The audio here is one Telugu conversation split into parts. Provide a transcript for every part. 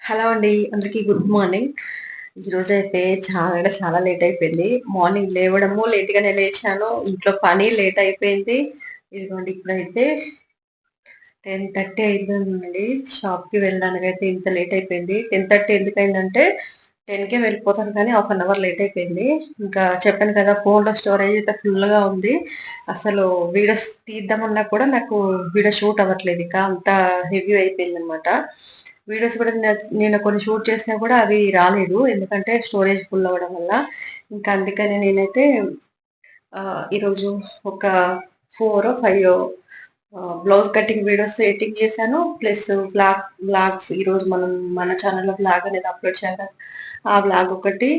హలో అండి అందరికీ గుడ్ మార్నింగ్. ఈరోజు అయితే చాలా అంటే చాలా లేట్ అయిపోయింది. మార్నింగ్ లేవడము లేట్గానే లేచాను. ఇంట్లో పని లేట్ అయిపోయింది. ఇదిగోండి ఇప్పుడైతే టెన్ థర్టీ అయిందండి. షాప్కి వెళ్ళడానికి అయితే ఇంత లేట్ అయిపోయింది. టెన్ థర్టీ ఎందుకైందంటే టెన్కే వెళ్ళిపోతాను కానీ హాఫ్ అన్ అవర్ లేట్ అయిపోయింది. ఇంకా చెప్పాను కదా ఫోన్లో స్టోరేజ్ అయితే ఫుల్గా ఉంది. అసలు వీడియోస్ తీద్దామన్నా కూడా నాకు వీడియో షూట్ అవ్వట్లేదు. ఇంకా అంత హెవీ అయిపోయింది అనమాట వీడియోస్ కూడా నేను కొన్ని షూట్ చేసినా కూడా అవి రాలేదు. ఎందుకంటే స్టోరేజ్ ఫుల్ అవ్వడం వల్ల. ఇంకా అందుకని నేనైతే ఈరోజు ఒక four five blouse cutting videos editing చేశాను. ప్లస్ బ్లాగ్ బ్లాగ్స్ ఈరోజు మనం మన ఛానల్లో బ్లాగ్ అనేది అప్లోడ్ చేయాలి ఆ బ్లాగ్ ఒకటి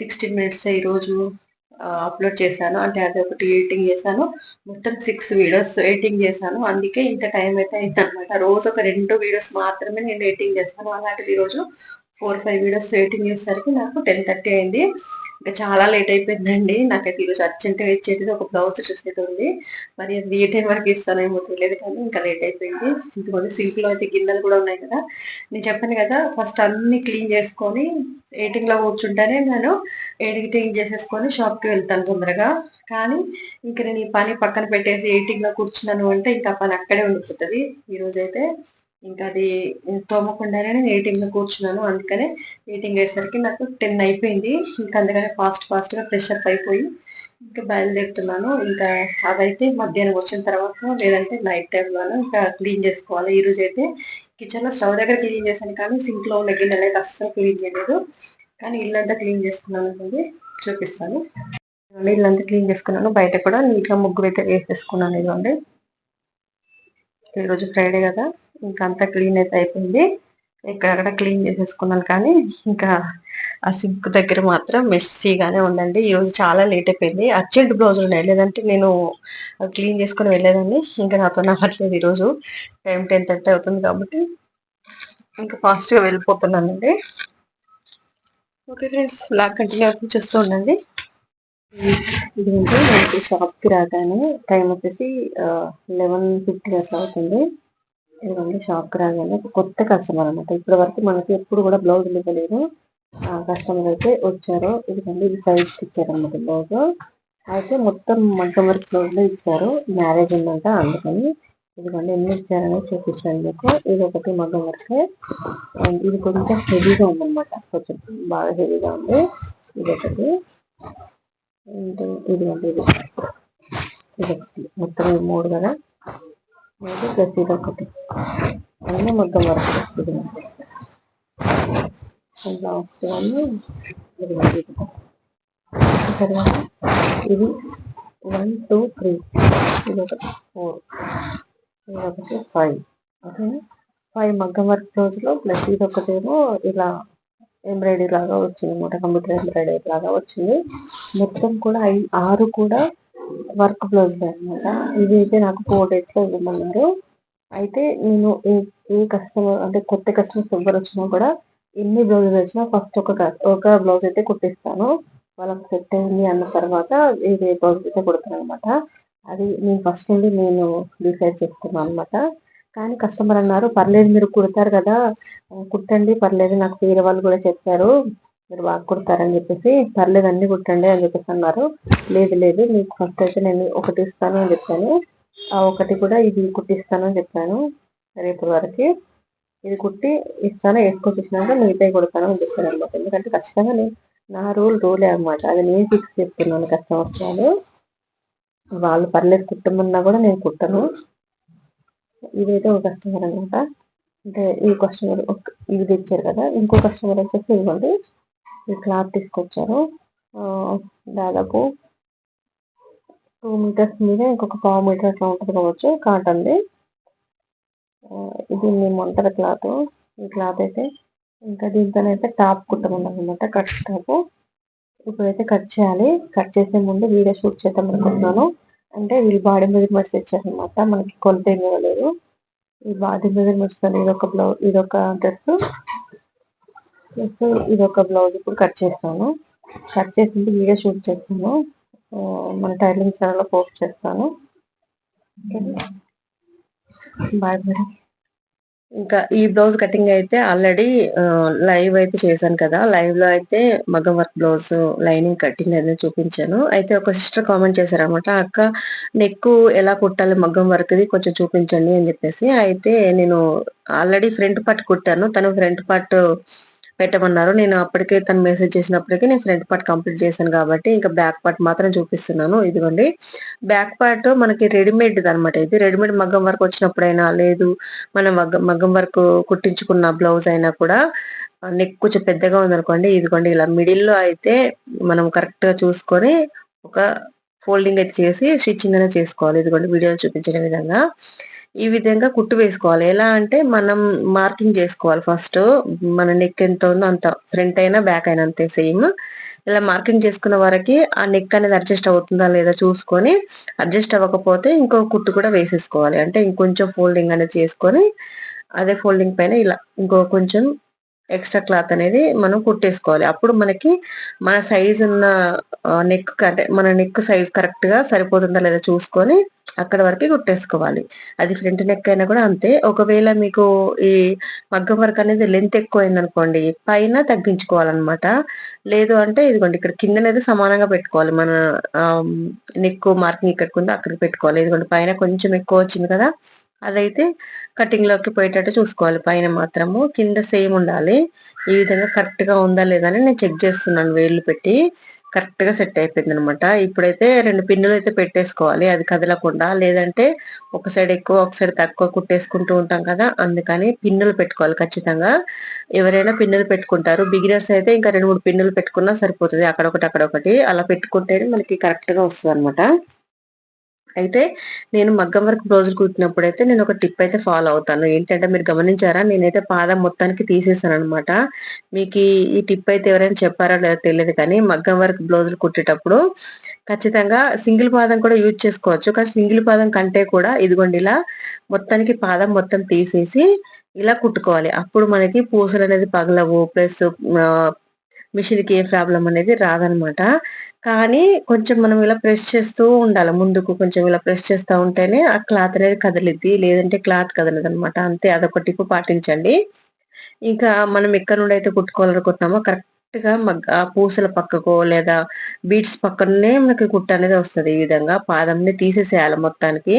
సిక్స్టీన్ మినిట్స్ ఈరోజు అప్లోడ్ చేశాను. అంటే అది ఒకటి ఎడిటింగ్ చేశాను. మొత్తం సిక్స్ వీడియోస్ ఎడిటింగ్ చేశాను. అందుకే ఇంత టైం అయితే అయింది అనమాట రోజు ఒక రెండు వీడియోస్ మాత్రమే నేను ఎడిటింగ్ చేస్తాను. అలాంటిది ఈరోజు ఫోర్ ఫైవ్ వీడియోస్ ఎడిటింగ్ చేసేసరికి నాకు టెన్ థర్టీ అయింది. ఇంకా చాలా లేట్ అయిపోయిందండి. నాకైతే ఈరోజు అర్జెంట్గా ఇచ్చేది ఒక బ్లౌజ్ చూసేది ఉంది మరి అది ఏ టైం వరకు ఇస్తానేమో తెలియదు కానీ ఇంకా లేట్ అయిపోయింది. ఇంతకుముందు సింపుల్ అయితే గిన్నెలు కూడా ఉన్నాయి కదా. నేను చెప్పాను కదా ఫస్ట్ అన్ని క్లీన్ చేసుకొని ఎయిటింగ్లో కూర్చుంటేనే నేను ఎడిటింగ్ చేసేసుకొని షాప్కి వెళ్తాను తొందరగా. కానీ ఇంక నేను ఈ పని పక్కన పెట్టేసి ఎయిటింగ్లో కూర్చున్నాను అంటే ఇంకా పని అక్కడే ఉండిపోతుంది. ఈ రోజైతే ఇంకా అది తోమకుండానే నేను కూర్చున్నాను. అందుకనే ఎయిటింగ్ అయ్యేసరికి నాకు టెన్ అయిపోయింది. ఇంకా అందుకనే ఫాస్ట్ ఫాస్ట్గా ఫ్రెషప్ అయిపోయి ఇంకా బయలుదేరుతున్నాను. ఇంకా అదైతే మధ్యాహ్నం వచ్చిన తర్వాత లేదంటే నైట్ టైంలోనూ ఇంకా క్లీన్ చేసుకోవాలి. ఈ అయితే కిచెన్లో స్టవ్ దగ్గర క్లీన్ చేశాను కానీ సింక్లో ఉన్న గిన్నెలు అయితే అస్సలు క్లీన్ చేయలేదు. కానీ ఇల్లంతా క్లీన్ చేసుకున్నాను అనేది చూపిస్తాను. ఇల్లంతా క్లీన్ చేసుకున్నాను. బయట కూడా నీట్గా ముగ్గురు అయితే వేసేసుకున్నాను. ఇదిగోండి. ఈరోజు ఫ్రైడే కదా. ఇంకా అంతా క్లీన్ అయితే అయిపోయింది. ఇక్కడక్కడ క్లీన్ చేసేసుకున్నాను కానీ ఇంకా ఆ సింక్ దగ్గర మాత్రం మెస్సీగానే ఉందండి. ఈరోజు చాలా లేట్ అయిపోయింది. అర్జెంట్ బ్లౌజ్ ఉన్నాయి. లేదంటే నేను క్లీన్ చేసుకుని వెళ్ళేదాన్ని. ఇంకా నాతో నవ్వట్లేదు ఈరోజు టైం టెన్ థర్టీ అవుతుంది కాబట్టి ఇంకా ఫాస్ట్గా వెళ్ళిపోతున్నానండి. ఓకే ఫ్రెండ్స్ బ్లాగ్ కంటిన్యూ అవుతుంది. చూస్తూ ఉండండి. ఇదేంటి షాప్కి రాగానే టైం వచ్చేసి లెవెన్ ఫిఫ్టీ అట్లా అవుతుంది. ఇదిగోండి షాప్కి రాగానే కొత్త కస్టమర్ అనమాట ఇప్పటి వరకు మనకి ఎప్పుడు కూడా బ్లౌజ్ ఇవ్వలేదు కస్టమర్ అయితే వచ్చారు. ఇదిగోండి ఇది సైజ్ ఇచ్చారు అనమాట బ్లౌజ్ అయితే మొత్తం మగ్గమర్ వర్క్ బ్లౌజ్ ఇచ్చారు. మ్యారేజ్ ఉందంట అందుకని. ఇదిగోండి ఎన్ని ఇచ్చారని చూపిస్తాను మీకు. ఇది ఒకటి మగ్గం వర్క్ ఇది కొంచెం హెవీగా ఉందన్నమాట. కొంచెం బాగా హెవీగా ఉంది. ఇది ఒకటి. ఇదిగోండి ఇది. ఇది ఒకటి. మొత్తం మూడు కదా. మూడు ప్లస్ ఒకటి అన్నీ మొత్తం వరకు వస్తుంది. బ్లౌజ్ తర్వాత ఇది వన్ టూ త్రీ. ఇది ఒకటి ఫోర్. ఇది ఒకటి ఫైవ్. ఓకేనా ఫైవ్ మగ్గం వర్క్ రోజులో ప్లస్ ఇది ఒకటేమో ఇలా ఎంబ్రాయిడరీ లాగా వచ్చింది. అనమాట కంప్యూటర్ ఎంబ్రాయిడరీ లాగా వచ్చింది. మొత్తం కూడా ఐ ఆరు కూడా వర్క్ బ్లౌజ్ అనమాట. ఇది అయితే నాకు ఫోర్ డేస్లో ఇవ్వమన్నారు. అయితే నేను ఏ ఏ కస్టమర్ అంటే కొత్త కస్టమర్స్ ఎవరు వచ్చినా కూడా ఎన్ని బ్లౌజెస్ వచ్చినా ఫస్ట్ ఒక ఒక బ్లౌజ్ అయితే కుట్టిస్తాను. వాళ్ళకి సెట్ అయింది అన్న తర్వాత వేరే బ్లౌజ్ అయితే కుడతాను అనమాట. అది నేను ఫస్ట్ నుండి నేను డిసైడ్ చేసుకున్నాను అనమాట. కానీ కస్టమర్ అన్నారు పర్లేదు మీరు కుడతారు కదా. కుట్టండి పర్లేదు నాకు వేరే వాళ్ళు కూడా చెప్పారు. మీరు బాగా కుడతారని చెప్పేసి పర్లేదు అన్ని కుట్టండి అని చెప్పేసి అన్నారు. లేదు లేదు మీకు ఫస్ట్ అయితే నేను ఒకటి ఇస్తాను అని చెప్పాను. ఆ ఒకటి కూడా ఇది కుట్టిస్తాను అని చెప్పాను. రేపు వరకు. ఇది కుట్టి ఇస్తాను వేసుకొని ఇచ్చినాక మిగతా కుడతాను అని చెప్పాను అనమాట ఎందుకంటే ఖచ్చితంగా నేను నా రూల్ రూలే అనమాట అది నేను ఫిక్స్ చేస్తున్నాను కస్టమర్స్ వాళ్ళు. వాళ్ళు పర్లేదు కుట్టమన్నా కూడా నేను కుట్టను. ఇదైతే ఒక కస్టమర్ అనమాట అంటే ఈ కస్టమర్ ఇది తెచ్చారు కదా ఇంకో కస్టమర్ వచ్చేసి ఇవ్వండి. ఈ క్లాత్ తీసుకొచ్చారు. దాదాపు టూ మీటర్స్ మీద ఇంకొక పావు మీటర్ అట్లా ఉంటుంది కావచ్చు కాటన్ది ఇది మేము అంటారు క్లాత్. ఈ క్లాత్ అయితే ఇంకా దీంతోనైతే టాప్ కుట్టమన్నారు అనమాట కట్ టాప్. ఇప్పుడైతే కట్ చేయాలి. కట్ చేసే ముందు వీడియో షూట్ చేద్దాం అనుకుంటున్నాను. అంటే వీళ్ళు బాడీ మెజర్మెంట్స్ ఇచ్చారనమాట మనకి కొలత ఏమి ఇవ్వలేదు. ఈ బాడీ మెజర్మెంట్స్ ఇది ఒక బ్లౌజ్ ఇది ఒక డ్రెస్ ఇది ఒక బ్లౌజ్ ఇప్పుడు కట్ చేస్తాను. కట్ చేసింది వీడియో షూట్ చేస్తాను. మన టైలింగ్ ఛానల్లో పోస్ట్ చేస్తాను. బాయ్ బాయ్ ఇంకా ఈ బ్లౌజ్ కటింగ్ అయితే ఆల్రెడీ లైవ్ అయితే చేశాను కదా. లైవ్లో అయితే మగ్గం వర్క్ బ్లౌజ్ లైనింగ్ కటింగ్ అనేది చూపించాను. అయితే ఒక సిస్టర్ కామెంట్ చేశారనమాట అక్క నెక్ ఎలా కుట్టాలి మగ్గం వర్క్ది? కొంచెం చూపించండి అని చెప్పేసి. అయితే నేను ఆల్రెడీ ఫ్రంట్ పార్ట్ కుట్టాను. తను ఫ్రంట్ పార్ట్ పెట్టమన్నారు. నేను అప్పటికే తను మెసేజ్ చేసినప్పటికీ నేను ఫ్రంట్ పార్ట్ కంప్లీట్ చేశాను కాబట్టి ఇంకా బ్యాక్ పార్ట్ మాత్రం చూపిస్తున్నాను. ఇదిగోండి. బ్యాక్ పార్ట్ మనకి రెడీమేడ్ అనమాట ఇది. రెడీమేడ్ మగ్గం వర్క్ వచ్చినప్పుడైనా లేదు. మనం మగ్గం మగ్గం వర్క్ కుట్టించుకున్న బ్లౌజ్ అయినా కూడా నెక్ కొంచెం పెద్దగా ఉందనుకోండి ఇదిగోండి ఇలా మిడిల్లో అయితే మనం కరెక్ట్గా చూసుకొని ఒక ఫోల్డింగ్ అయితే చేసి స్టిచ్చింగ్ అనేది చేసుకోవాలి. ఇదిగోండి వీడియోలో చూపించిన విధంగా. ఈ విధంగా కుట్టు వేసుకోవాలి. ఎలా అంటే మనం మార్కింగ్ చేసుకోవాలి ఫస్ట్. మన నెక్ ఎంత ఉందో అంత ఫ్రంట్ అయినా బ్యాక్ అయినా అంతే సేమ్ ఇలా మార్కింగ్ చేసుకున్న వరకు ఆ నెక్ అనేది అడ్జస్ట్ అవుతుందా లేదా చూసుకొని అడ్జస్ట్ అవ్వకపోతే ఇంకో కుట్టు కూడా వేసేసుకోవాలి. అంటే ఇంకొంచెం ఫోల్డింగ్ అనేది చేసుకొని అదే ఫోల్డింగ్ పైన ఇలా ఇంకో కొంచెం ఎక్స్ట్రా క్లాత్ అనేది మనం కుట్టేసుకోవాలి. అప్పుడు మనకి మన సైజ్ ఉన్న నెక్ అంటే మన నెక్ సైజ్ కరెక్ట్గా సరిపోతుందా లేదా చూసుకొని అక్కడ వరకు కుట్టేసుకోవాలి. అది ఫ్రంట్ నెక్ అయినా కూడా అంతే. ఒకవేళ మీకు ఈ మగ్గం వర్క్ అనేది లెంత్ ఎక్కువైంది అనుకోండి పైన తగ్గించుకోవాలన్నమాట. లేదు అంటే ఇదిగోండి ఇక్కడ కింద అనేది సమానంగా పెట్టుకోవాలి. మన నెక్ మార్కింగ్ ఇక్కడికి ఉందో అక్కడికి పెట్టుకోవాలి. ఇదిగోండి పైన కొంచెం ఎక్కువ వచ్చింది కదా అదైతే కటింగ్లోకి పోయేటట్టు చూసుకోవాలి. పైన మాత్రము కింద సేమ్ ఉండాలి. ఈ విధంగా కరెక్ట్గా ఉందా లేదా అని నేను చెక్ చేస్తున్నాను. వేళ్ళు పెట్టి కరెక్ట్గా సెట్ అయిపోయింది అనమాట ఇప్పుడైతే రెండు పిన్నులు అయితే పెట్టేసుకోవాలి. అది కదలకుండా లేదంటే ఒక సైడ్ ఎక్కువ ఒక సైడ్ తక్కువ కుట్టేసుకుంటూ ఉంటాం కదా! అందుకని పిన్నులు పెట్టుకోవాలి ఖచ్చితంగా. ఎవరైనా పిన్నులు పెట్టుకుంటారు. బిగినర్స్ అయితే ఇంకా రెండు మూడు పిన్నులు పెట్టుకున్నా సరిపోతుంది. అక్కడొకటి అక్కడొకటి. అలా పెట్టుకుంటేనే మనకి కరెక్ట్గా వస్తుంది అనమాట అయితే నేను మగ్గం వర్క్ బ్లౌజులు కుట్టినప్పుడు అయితే నేను ఒక టిప్ అయితే ఫాలో అవుతాను. ఏంటంటే మీరు గమనించారా? నేనైతే పాదం మొత్తానికి తీసేసాను అనమాట మీకు ఈ టిప్ అయితే ఎవరైనా చెప్పారా లేదో తెలియదు కానీ మగ్గం వర్క్ బ్లౌజులు కుట్టేటప్పుడు ఖచ్చితంగా సింగిల్ పాదం కూడా యూజ్ చేసుకోవచ్చు. కానీ సింగిల్ పాదం కంటే కూడా ఇదిగోండి ఇలా మొత్తానికి పాదం మొత్తం తీసేసి ఇలా కుట్టుకోవాలి. అప్పుడు మనకి పూసలు అనేది పగలవు ప్లస్ మిషన్కి ఏ ప్రాబ్లం అనేది రాదనమాట. కానీ కొంచెం మనం ఇలా ప్రెస్ చేస్తూ ఉండాలి. ముందుకు కొంచెం ఇలా ప్రెస్ చేస్తూ ఉంటేనే ఆ క్లాత్ అనేది కదిలిద్ది. లేదంటే క్లాత్ కదలదు అనమాట అంతే. అదొక పాటించండి. ఇంకా మనం ఎక్కడ నుండి అయితే కుట్టుకోవాలనుకుంటున్నామో కరెక్ట్ గా మగ్గ పూసల పక్కకో లేదా బీట్స్ పక్కనే మనకి కుట్ట అనేది వస్తుంది ఈ విధంగా. పాదంని తీసేసేయాలి మొత్తానికి.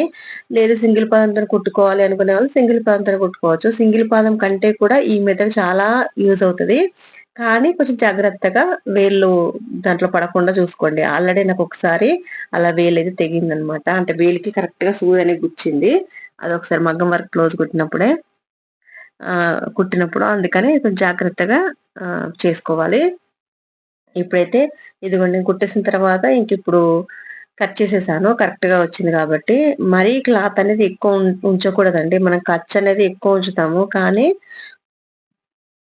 లేదు సింగిల్ పాదంతో కుట్టుకోవాలి అనుకునే వాళ్ళు సింగిల్ పాదంతో కుట్టుకోవచ్చు. సింగిల్ పాదం కంటే కూడా ఈ మెథడ్ చాలా యూజ్ అవుతుంది. కానీ కొంచెం జాగ్రత్తగా వేళ్ళు దాంట్లో పడకుండా చూసుకోండి. ఆల్రెడీ నాకు ఒకసారి అలా వేలు అయితే తెగిందనమాట. అంటే వేలికి కరెక్ట్గా సూది అనేది గుచ్చింది. అది ఒకసారి మగ్గం వర్క్ క్లోజ్ కుట్టినప్పుడే కుట్టినప్పుడు అందుకని కొంచెం జాగ్రత్తగా చేసుకోవాలి. ఇప్పుడైతే ఇదిగోండి కుట్టేసిన తర్వాత ఇంక ఇప్పుడు కట్ చేసేసాను. కరెక్ట్గా వచ్చింది కాబట్టి. మరీ క్లాత్ అనేది ఎక్కువ ఉంచకూడదండి. మనం ఖర్చు అనేది ఎక్కువ ఉంచుతాము. కానీ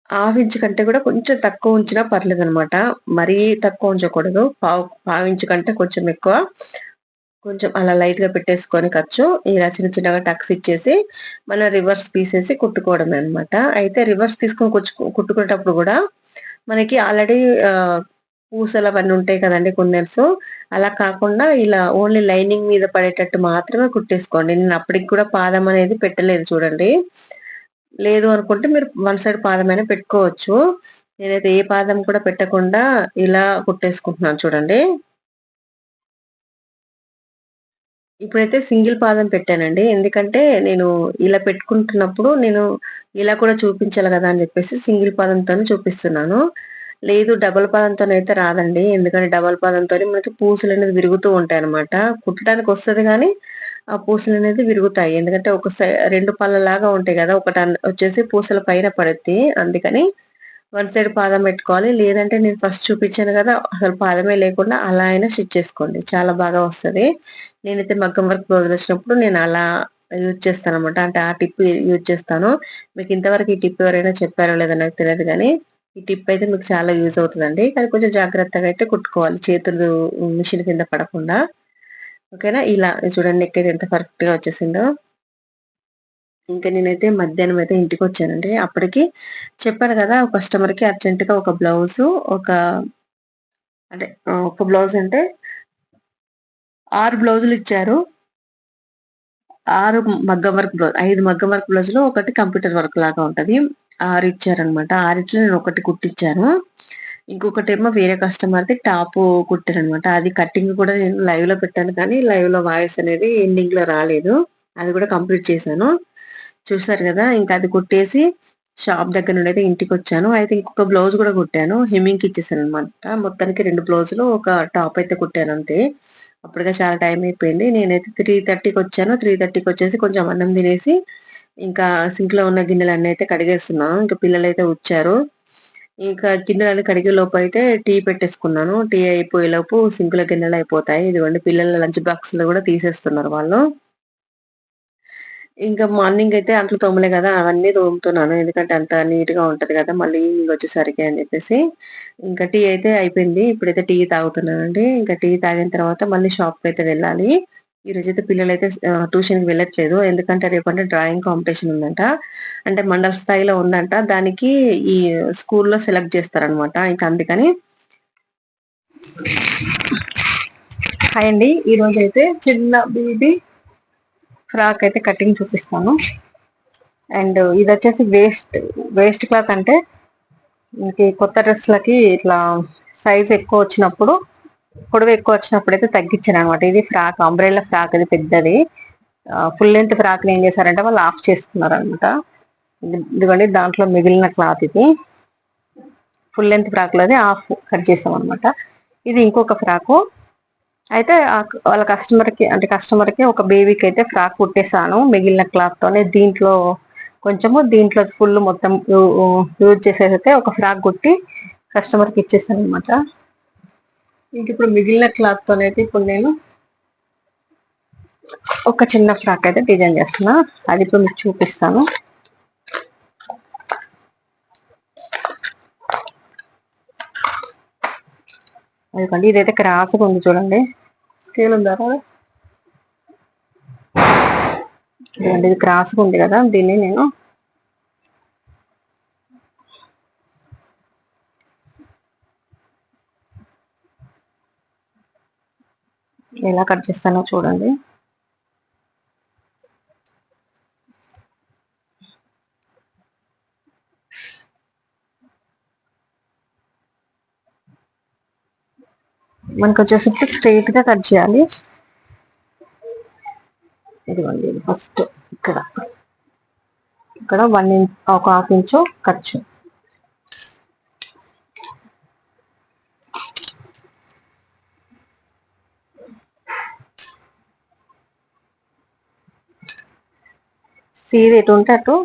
హాఫ్ ఇంచ్ కంటే కూడా కొంచెం తక్కువ ఉంచినా పర్లేదు అనమాట మరీ తక్కువ ఉంచకూడదు. పావు పావు ఇంచు కంటే కొంచెం ఎక్కువ. కొంచెం అలా లైట్గా పెట్టేసుకొని ఖర్చు ఇలా చిన్న చిన్నగా టక్స్ ఇచ్చేసి మనం రివర్స్ తీసేసి కుట్టుకోవడమే అనమాట అయితే రివర్స్ తీసుకొని కుట్టుకునేటప్పుడు కూడా మనకి ఆల్రెడీ పూసలు అవన్నీ ఉంటాయి కదండి కుందన్స్ అలా కాకుండా ఇలా ఓన్లీ లైనింగ్ మీద పడేటట్టు మాత్రమే కుట్టేసుకోండి. నేను అప్పటికి కూడా పాదం అనేది పెట్టలేదు చూడండి. లేదు అనుకుంటే మీరు వన్ సైడ్ పాదమైనా పెట్టుకోవచ్చు. నేనైతే ఏ పాదం కూడా పెట్టకుండా ఇలా కుట్టేసుకుంటున్నాను చూడండి. ఇప్పుడైతే సింగిల్ పాదం పెట్టానండి. ఎందుకంటే నేను ఇలా పెట్టుకుంటున్నప్పుడు నేను ఇలా కూడా చూపించాలి కదా అని చెప్పేసి సింగిల్ పాదంతో చూపిస్తున్నాను. లేదు డబల్ పాదంతో అయితే రాదండి. ఎందుకంటే డబల్ పాదంతో మనకి పూసలు అనేది విరుగుతూ ఉంటాయి అనమాట కుట్టడానికి వస్తుంది కానీ ఆ పూసలు అనేది విరుగుతాయి. ఎందుకంటే ఒక రెండు పళ్ళలాగా ఉంటాయి కదా. ఒకటి వచ్చేసి పూసల పైన పడుద్ది. అందుకని వన్ సైడ్ పాదం పెట్టుకోవాలి. లేదంటే నేను ఫస్ట్ చూపించాను కదా అసలు పాదమే లేకుండా అలా అయినా స్టిచ్ చేసుకోండి. చాలా బాగా వస్తుంది. నేనైతే మగ్గం వర్క్ రోజులు వచ్చినప్పుడు నేను అలా యూజ్ చేస్తాను అనమాట అంటే ఆ టిప్ యూజ్ చేస్తాను. మీకు ఇంతవరకు ఈ టిప్ ఎవరైనా చెప్పారో లేదో నాకు తెలియదు కానీ ఈ టిప్ అయితే మీకు చాలా యూజ్ అవుతుందండి. కానీ కొంచెం జాగ్రత్తగా అయితే కుట్టుకోవాలి. చేతులు మిషన్ కింద పడకుండా. ఓకేనా? ఇలా చూడండి నెక్ అయితే ఎంత పర్ఫెక్ట్గా వచ్చేసిందో. ఇంకా నేనైతే మధ్యాహ్నం అయితే ఇంటికి వచ్చానండి అప్పటికి చెప్పాను కదా కస్టమర్కి అర్జెంట్గా ఒక బ్లౌజ్ ఒక అంటే ఒక బ్లౌజ్ అంటే ఆరు బ్లౌజులు ఇచ్చారు. ఆరు మగ్గం వర్క్ బ్లౌజ్ ఐదు మగ్గం వర్క్ బ్లౌజ్లో ఒకటి కంప్యూటర్ వర్క్ లాగా ఉంటది. ఆరు ఇచ్చారనమాట ఆరిట్లో నేను ఒకటి కుట్టించాను ఇంకొకటి ఏమో వేరే కస్టమర్ది టాప్ కుట్టారనమాట అది కటింగ్ కూడా నేను లైవ్లో పెట్టాను కానీ లైవ్లో వాయిస్ అనేది ఎండింగ్లో రాలేదు. అది కూడా కంప్లీట్ చేశాను. చూసారు కదా ఇంకా అది కుట్టేసి షాప్ దగ్గర నుండి అయితే ఇంటికి వచ్చాను అయితే ఇంకొక బ్లౌజ్ కూడా కుట్టాను. హెమ్మింగ్కి ఇచ్చేసాను అనమాట మొత్తానికి రెండు బ్లౌజులు ఒక టాప్ అయితే కుట్టాను అంతే. అప్పటికే చాలా టైం అయిపోయింది. నేనైతే త్రీ థర్టీకి వచ్చాను. త్రీ థర్టీకి వచ్చేసి కొంచెం అన్నం తినేసి ఇంకా సింక్లో ఉన్న గిన్నెలు అయితే కడిగేస్తున్నాను ఇంకా పిల్లలు అయితే వచ్చారు. ఇంకా గిన్నెలు కడిగే లోపు అయితే టీ పెట్టేసుకున్నాను. టీ అయిపోయే లోపు గిన్నెలు అయిపోతాయి. ఇదిగోండి పిల్లల లంచ్ బాక్స్లు కూడా తీసేస్తున్నారు వాళ్ళు. ఇంకా మార్నింగ్ అయితే అంట్లు తోమలే కదా అవన్నీ తోముతున్నాను. ఎందుకంటే అంత నీట్గా ఉంటది కదా మళ్ళీ ఈవినింగ్ వచ్చేసరికి అని చెప్పేసి. ఇంకా టీ అయితే అయిపోయింది. ఇప్పుడైతే టీ తాగుతున్నానండి. ఇంకా టీ తాగిన తర్వాత మళ్ళీ షాప్కి అయితే వెళ్ళాలి. ఈ రోజు అయితే పిల్లలు అయితే ట్యూషన్కి వెళ్ళట్లేదు. ఎందుకంటే రేపంటే డ్రాయింగ్ కాంపిటీషన్ ఉందంట. అంటే మండల స్థాయిలో ఉందంట. దానికి ఈ స్కూల్లో సెలెక్ట్ చేస్తారనమాట ఇంకా అందుకని హాయ్ అండి. ఈ రోజు అయితే చిన్న బేబీ ఫ్రాక్ అయితే కటింగ్ చూపిస్తాను. అండ్ ఇది వచ్చేసి వేస్ట్ వేస్ట్ క్లాత్ అంటే మనకి కొత్త డ్రెస్లకి ఇట్లా సైజ్ ఎక్కువ వచ్చినప్పుడు పొడవు ఎక్కువ వచ్చినప్పుడు అయితే తగ్గించాను అనమాట ఇది ఫ్రాక్ అంబ్రెల్లా ఫ్రాక్ అది పెద్దది. ఫుల్ లెంత్ ఫ్రాక్ ఏం చేశారంటే వాళ్ళు ఆఫ్ చేసుకున్నారు అనమాట ఇదిగోండి దాంట్లో మిగిలిన క్లాత్ ఇది. ఫుల్ లెంత్ ఫ్రాక్ లోది ఆఫ్ కట్ చేసాం అనమాట ఇది ఇంకొక ఫ్రాకు. అయితే వాళ్ళ కస్టమర్కి అంటే కస్టమర్కి ఒక బేబీకి అయితే ఫ్రాక్ కుట్టేశాను. మిగిలిన క్లాత్ తోనే దీంట్లో కొంచెము దీంట్లో ఫుల్ మొత్తం యూజ్ చేసేదైతే ఒక ఫ్రాక్ కుట్టి కస్టమర్కి ఇచ్చేసాను అనమాట ఇంక ఇప్పుడు మిగిలిన క్లాత్ తోనైతే ఇప్పుడు నేను ఒక చిన్న ఫ్రాక్ అయితే డిజైన్ చేస్తున్నా. అది ఇప్పుడు మీకు చూపిస్తాను. అదిగోండి ఇదైతే క్రాస్గా ఉంది చూడండి. స్కేల్ ఉందా ఇదండి ఇది క్రాస్గా ఉంది కదా దీన్ని నేను. ఎలా కట్ చేస్తానో చూడండి. మనకు వచ్చేసి స్ట్రైట్గా కట్ చేయాలి. ఇదిగోండి ఫస్ట్ ఇక్కడ. ఇక్కడ వన్ ఇంచ్ ఒక హాఫ్ ఇంచు ఖర్చు సీడ్ ఎటు ఉంటే అటు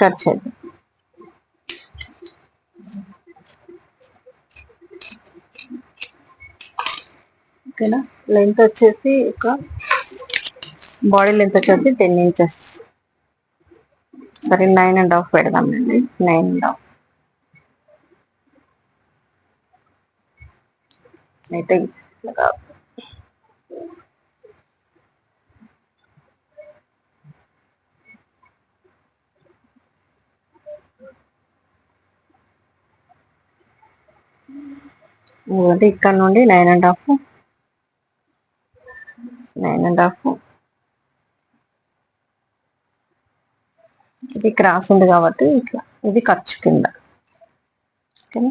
కట్ చేద్దాం. ఓకేనా? లెంత్ వచ్చేసి ఒక బాడీ లెంత్ వచ్చేసి టెన్ ఇంచెస్ సరే నైన్ అండ్ హాఫ్ పెడదామండి. నైన్ అండ్ హాఫ్ అయితే ఇక్కడ నుండి nine and half and half ఇది క్రాస్ ఉంది కాబట్టి ఇట్లా. ఇది ఖర్చు కింద. ఓకేనా?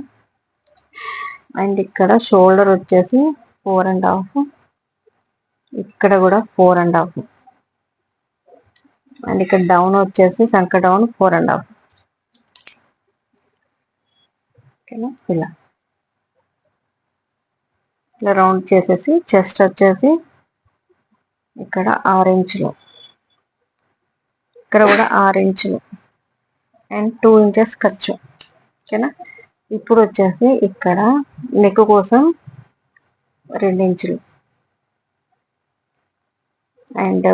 అండ్ ఇక్కడ షోల్డర్ వచ్చేసి ఫోర్ అండ్ హాఫ్. ఇక్కడ కూడా ఫోర్ అండ్ హాఫ్. అండ్ ఇక్కడ డౌన్ వచ్చేసి సంక డౌన్ ఫోర్ అండ్ హాఫ్. ఓకేనా? ఇలా. ఇలా రౌండ్ చేసేసి చెస్ట్ వచ్చేసి ఇక్కడ ఆరు ఇంచులు ఇక్కడ కూడా ఆరు ఇంచులు అండ్ టూ ఇంచెస్ ఖర్చు. ఓకేనా? ఇప్పుడు వచ్చేసి ఇక్కడ నెక్ కోసం రెండు ఇంచులు. And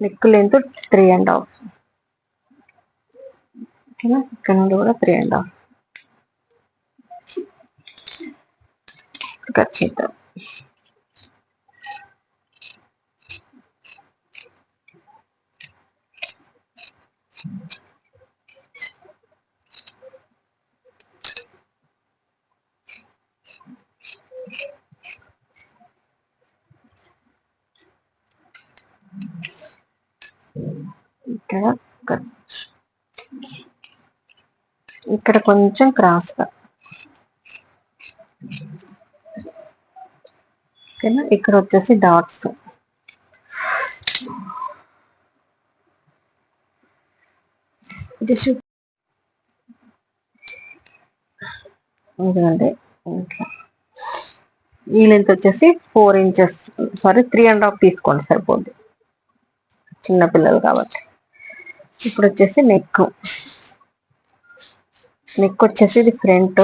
neck length three and half. ఓకేనా? ఇక్కడ నుండి కూడా త్రీ అండ్ హాఫ్. కట్ చేద్దాం ఇక్కడ ఇక్కడ కొంచెం క్రాస్గా ఓకేనా? ఇక్కడ వచ్చేసి డాట్స్ ఇదిగండి. ఇట్లా ఈ లెంత్ వచ్చేసి four inches sorry three and half తీసుకోండి సరిపోద్ది. చిన్నపిల్లలు కాబట్టి. ఇప్పుడు వచ్చేసి నెక్ నెక్ వచ్చేసి ఇది ఫ్రంట్.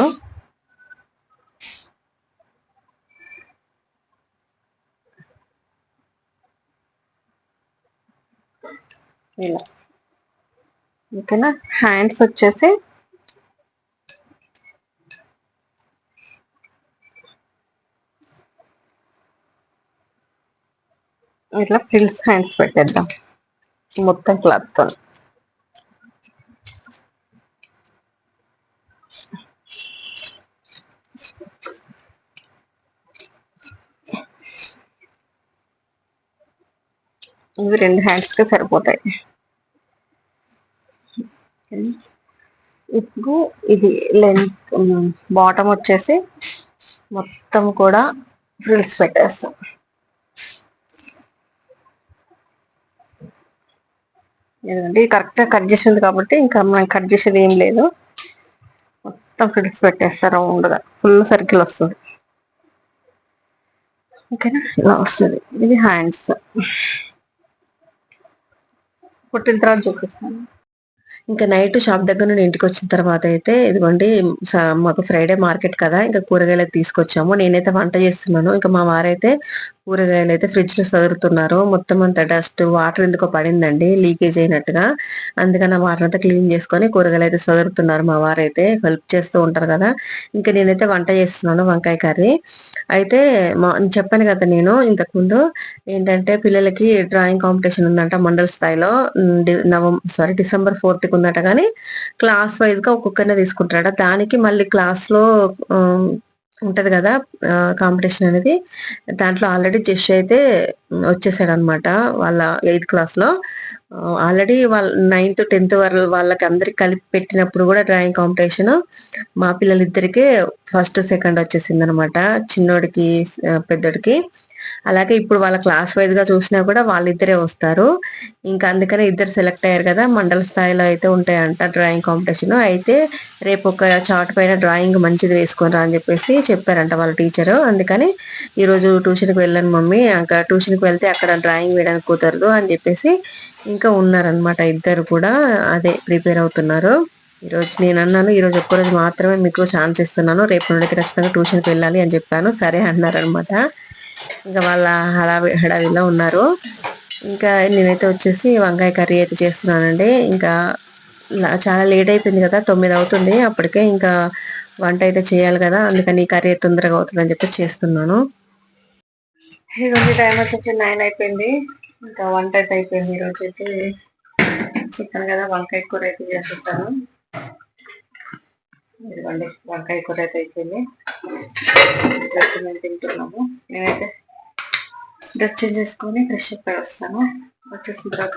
ఇలా. ఓకేనా? హ్యాండ్స్ వచ్చేసి ఇట్లా ఫ్రిల్స్ హ్యాండ్స్ పెట్టేద్దాం. మొత్తం క్లాత్తో ఇవి రెండు హ్యాండ్స్కి సరిపోతాయి. ఇప్పుడు ఇది లెంత్ బాటమ్ um, వచ్చేసి మొత్తం కూడా ఫ్రిల్స్ పెట్టేస్తాం. ఎందుకంటే కరెక్ట్గా కట్ చేసింది కాబట్టి ఇంకా మనం కట్ చేసేది ఏం లేదు. మొత్తం ఫ్రిల్స్ పెట్టేస్తారు రౌండ్గా ఫుల్ సర్కిల్ వస్తుంది. ఓకేనా ఇలా వస్తుంది. ఇది హ్యాండ్స్ పుట్టిన తర్వాత చూపిస్తాను. ఇంకా నైట్ షాప్ దగ్గర నుండి ఇంటికి వచ్చిన తర్వాత అయితే ఇదిగోండి మాకు ఫ్రైడే మార్కెట్ కదా ఇంకా కూరగాయలు తీసుకొచ్చాము. నేనైతే వంట చేస్తున్నాను. ఇంకా మా వారైతే కూరగాయలు అయితే ఫ్రిడ్జ్లో చదువుతున్నారు మొత్తం అంతా డస్ట్ వాటర్ ఎందుకో పడిందండి లీకేజ్ అయినట్టుగా. అందుకని ఆ వాటర్ అంతా క్లీన్ చేసుకొని కూరగాయలు అయితే చదువుతున్నారు మా వారైతే. హెల్ప్ చేస్తూ ఉంటారు కదా. ఇంకా నేనైతే వంట చేస్తున్నాను వంకాయ కర్రీ. అయితే మా చెప్పాను కదా నేను ఇంతకుముందు ఏంటంటే పిల్లలకి డ్రాయింగ్ కాంపిటీషన్ ఉందంట మండల స్థాయిలో. నవం సారీ డిసెంబర్ ఫోర్త్కి ఉందట కానీ క్లాస్ వైజ్గా ఒక్కొక్కరినే తీసుకుంటారట. దానికి మళ్ళీ క్లాస్లో ఉంటది కదా కాంపిటీషన్ అనేది. దాంట్లో ఆల్రెడీ జస్ట్ అయితే వచ్చేసాడు అనమాట వాళ్ళ ఎయిత్ క్లాస్లో. ఆల్రెడీ వాళ్ళ నైన్త్ టెన్త్ వాళ్ళకి అందరికి కలిపి పెట్టినప్పుడు కూడా డ్రాయింగ్ కాంపిటీషన్ మా పిల్లలిద్దరికే ఫస్ట్ సెకండ్ వచ్చేసింది అనమాట చిన్నోడికి పెద్దోడికి. అలాగే ఇప్పుడు వాళ్ళ క్లాస్ వైజ్గా చూసినా కూడా వాళ్ళిద్దరే వస్తారు. ఇంకా అందుకనే ఇద్దరు సెలెక్ట్ అయ్యారు కదా మండల స్థాయిలో అయితే ఉంటాయంట డ్రాయింగ్ కాంపిటీషన్. అయితే రేపు ఒక చార్ట్ పైన డ్రాయింగ్ మంచిది వేసుకొని రా అని చెప్పేసి చెప్పారంట వాళ్ళ టీచరు. అందుకని ఈరోజు ట్యూషన్కి వెళ్ళాను మమ్మీ. అక్కడ ట్యూషన్కి వెళ్తే అక్కడ డ్రాయింగ్ వేయడానికి కుదరదు అని చెప్పేసి ఇంకా ఉన్నారనమాట ఇద్దరు కూడా. అదే ప్రిపేర్ అవుతున్నారు. ఈరోజు నేను అన్నాను ఈరోజు ఒక్కరోజు మాత్రమే మీకు ఛాన్స్ ఇస్తున్నాను. రేపు నుండి ఖచ్చితంగా ట్యూషన్కి వెళ్ళాలి అని చెప్పాను. సరే అన్నారనమాట ఇంకా వాళ్ళ హడావి హడావిలో ఉన్నారు. ఇంకా నేనైతే వచ్చేసి వంకాయ కర్రీ అయితే చేస్తున్నానండి. ఇంకా చాలా లేట్ అయిపోయింది కదా తొమ్మిది అవుతుంది. అప్పటికే ఇంకా వంట అయితే చేయాలి కదా అందుకని కర్రీ తొందరగా అవుతుందని చెప్పి చేస్తున్నాను. ఈరోజు టైం వచ్చేసి నైన్ అయిపోయింది. ఇంకా వంట అయితే అయిపోయింది ఈరోజు అయితే. చికెన్ కదా వంకాయ కూర అయితే చేసేస్తాను ఇదిగోండి వంకాయ కూర అయితే అయిపోయింది. డ్రెస్ మేము తింటున్నాము. నేనైతే డ్రెస్ చేంజ్ చేసుకొని ఫ్రెష్ అప్ వస్తాను. వచ్చేసిన తర్వాత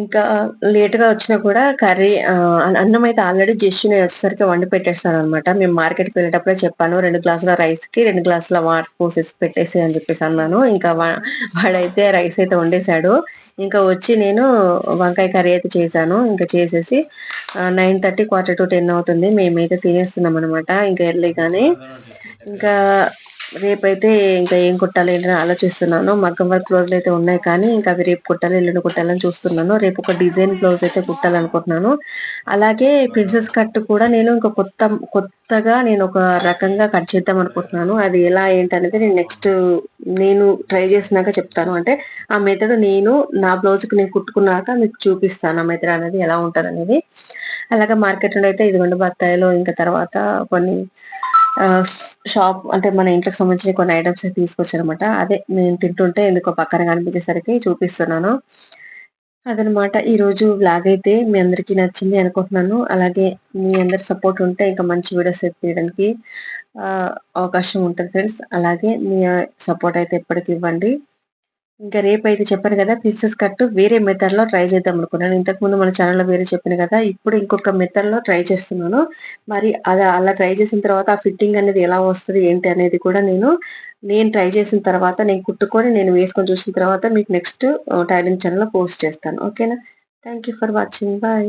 ఇంకా లేట్గా వచ్చినా కూడా కర్రీ అన్నం అయితే ఆల్రెడీ జస్ట్ నేను వచ్చేసరికి వండి పెట్టేస్తాను అనమాట మేము మార్కెట్కి వెళ్ళేటప్పుడే చెప్పాను రెండు గ్లాసుల రైస్కి రెండు గ్లాసుల వాటర్ పోసేసి పెట్టేసి అని చెప్పేసి అన్నాను. ఇంకా వాడైతే రైస్ అయితే వండేశాడు. ఇంకా వచ్చి నేను వంకాయ కర్రీ అయితే చేశాను. ఇంకా చేసేసి nine thirty quarter to ten అవుతుంది. మేమైతే తినేస్తున్నాం అనమాట ఇంకా ఎర్లీ కానీ ఇంకా రేపైతే ఇంకా ఏం కుట్టాలి ఏంటని ఆలోచిస్తున్నాను. మగ్గం వర్క్ బ్లౌజులు అయితే ఉన్నాయి కానీ ఇంకా అవి రేపు కుట్టాలి ఎల్లుండి కుట్టాలని చూస్తున్నాను. రేపు ఒక డిజైన్ బ్లౌజ్ అయితే కుట్టాలనుకుంటున్నాను. అలాగే ప్రిన్సెస్ కట్ కూడా నేను ఇంకా కొత్త కొత్తగా నేను ఒక రకంగా కట్ చేద్దాం అనుకుంటున్నాను. అది ఎలా ఏంటనేది నేను నెక్స్ట్ నేను ట్రై చేసినాక చెప్తాను. అంటే ఆ మెథడ్ నేను నా బ్లౌజ్కి నేను కుట్టుకున్నాక మీకు చూపిస్తాను ఆ మెథడ్ అనేది ఎలా ఉంటుంది అనేది అలాగే మార్కెట్ నుండి అయితే ఇదిగొండ బత్తాయిలో ఇంకా తర్వాత కొన్ని షాప్ అంటే మన ఇంట్లోకి సంబంధించిన కొన్ని ఐటమ్స్ తీసుకొచ్చానమాట అదే నేను తింటుంటే ఎందుకో పక్కన కనిపించేసరికి చూపిస్తున్నాను. అదనమాట ఈరోజు బ్లాగ్ అయితే మీ అందరికీ నచ్చింది అనుకుంటున్నాను. అలాగే మీ అందరి సపోర్ట్ ఉంటే ఇంకా మంచి వీడియోస్ తీయడానికి అవకాశం ఉంటుంది ఫ్రెండ్స్ అలాగే మీ సపోర్ట్ అయితే ఎప్పటికి ఇవ్వండి. ఇంకా రేపు అయితే చెప్పాను కదా ప్రిన్సెస్ కట్ వేరే మెథడ్లో ట్రై చేద్దాం అనుకున్నాను. ఇంతకు ముందు మన ఛానల్లో వేరే చెప్పాను కదా ఇప్పుడు ఇంకొక మెథడ్లో ట్రై చేస్తున్నాను. మరి అది అలా ట్రై చేసిన తర్వాత ఆ ఫిట్టింగ్ అనేది ఎలా వస్తుంది ఏంటి అనేది కూడా నేను నేను ట్రై చేసిన తర్వాత నేను కుట్టుకొని నేను వేసుకొని చూసిన తర్వాత మీకు నెక్స్ట్ టైలింగ్ ఛానల్లో పోస్ట్ చేస్తాను. ఓకేనా థ్యాంక్ ఫర్ వాచింగ్ బాయ్